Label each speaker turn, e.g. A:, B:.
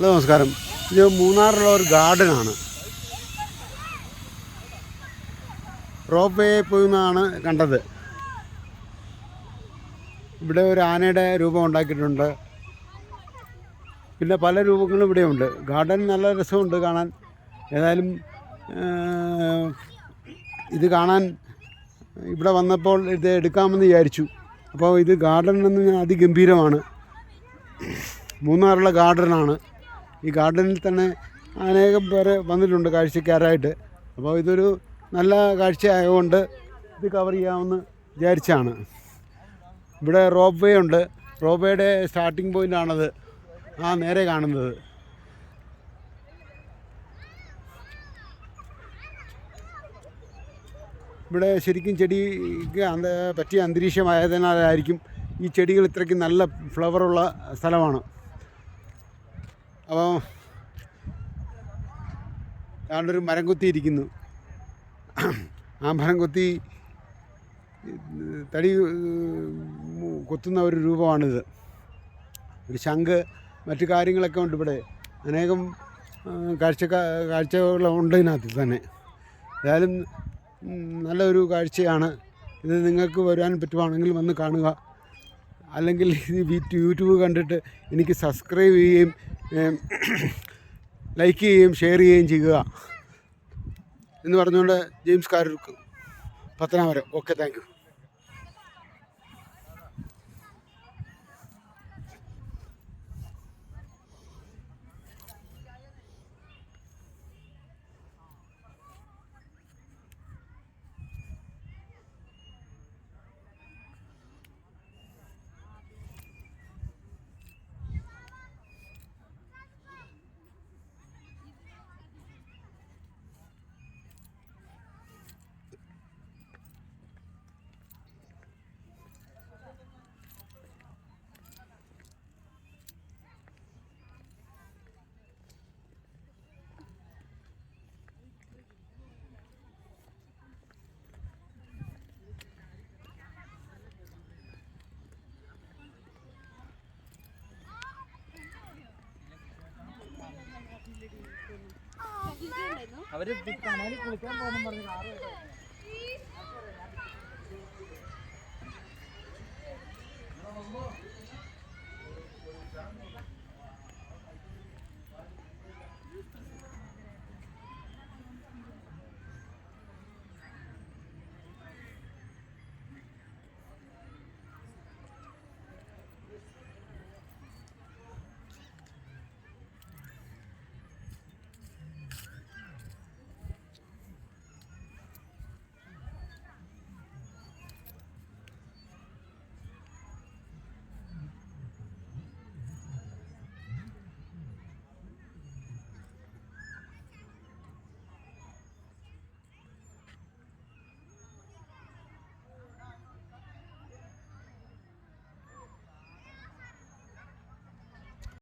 A: Hello നമസ്കാരം. ഇത് മൂന്നാറിലുള്ള ഒരു ഗാർഡനാണ്. റോപ്പ് വേ പോയി നിന്നാണ് കണ്ടത്. ഇവിടെ ഒരു ആനയുടെ രൂപം ഉണ്ടാക്കിയിട്ടുണ്ട്. പിന്നെ പല രൂപങ്ങളും ഇവിടെയുണ്ട്. ഗാർഡൻ നല്ല രസമുണ്ട് കാണാൻ. ഏതായാലും ഇത് കാണാൻ ഇവിടെ വന്നപ്പോൾ ഇത് എടുക്കാമെന്ന് വിചാരിച്ചു. അപ്പോൾ ഇത് ഗാർഡൻ എന്ന് അതിഗംഭീരമാണ്. മൂന്നാറുള്ള ഗാർഡനാണ്. ഈ ഗാർഡനിൽ തന്നെ അനേകം പേര് വന്നിട്ടുണ്ട് കാഴ്ചക്കാരായിട്ട്. അപ്പോൾ ഇതൊരു നല്ല കാഴ്ച ആയതുകൊണ്ട് ഇത് കവർ ചെയ്യാമെന്ന് വിചാരിച്ചാണ്. ഇവിടെ റോപ്പ് വേ ഉണ്ട്. റോപ്പ് വേയുടെ സ്റ്റാർട്ടിംഗ് പോയിന്റാണത് ആ നേരെ കാണുന്നത്. ഇവിടെ ശരിക്കും ചെടിക്ക് പറ്റിയ അന്തരീക്ഷമായതിനാലായിരിക്കും ഈ ചെടികൾ ഇത്രയ്ക്ക് നല്ല ഫ്ലവറുള്ള സ്ഥലമാണ്. അപ്പോൾ ഒരു മരം കുത്തിയിരിക്കുന്നു. ആ മരം കൊത്തി തടി കൊത്തുന്ന ഒരു രൂപമാണിത്. ഒരു ശംഖ് മറ്റു കാര്യങ്ങളൊക്കെ ഉണ്ട് ഇവിടെ. അനേകം കാഴ്ച കാഴ്ചകളുണ്ട് ഇതിനകത്ത് തന്നെ. ഏതായാലും നല്ലൊരു കാഴ്ചയാണ്. ഇത് നിങ്ങൾക്ക് വരാൻ പറ്റുവാണെങ്കിൽ വന്ന് കാണുക. അല്ലെങ്കിൽ യൂട്യൂബ് കണ്ടിട്ട് എനിക്ക് സബ്സ്ക്രൈബ് ചെയ്യുകയും ലൈക്ക് ചെയ്യുകയും ഷെയർ ചെയ്യുകയും ചെയ്യുക. എന്ന് പറഞ്ഞുകൊണ്ട് ജെയിംസ് കാരൂർക്ക് പത്തനാപുരം. ഓക്കെ താങ്ക്
B: അവർ കനാലിൽ കുളിക്കാൻ പോകുന്നു പറഞ്ഞു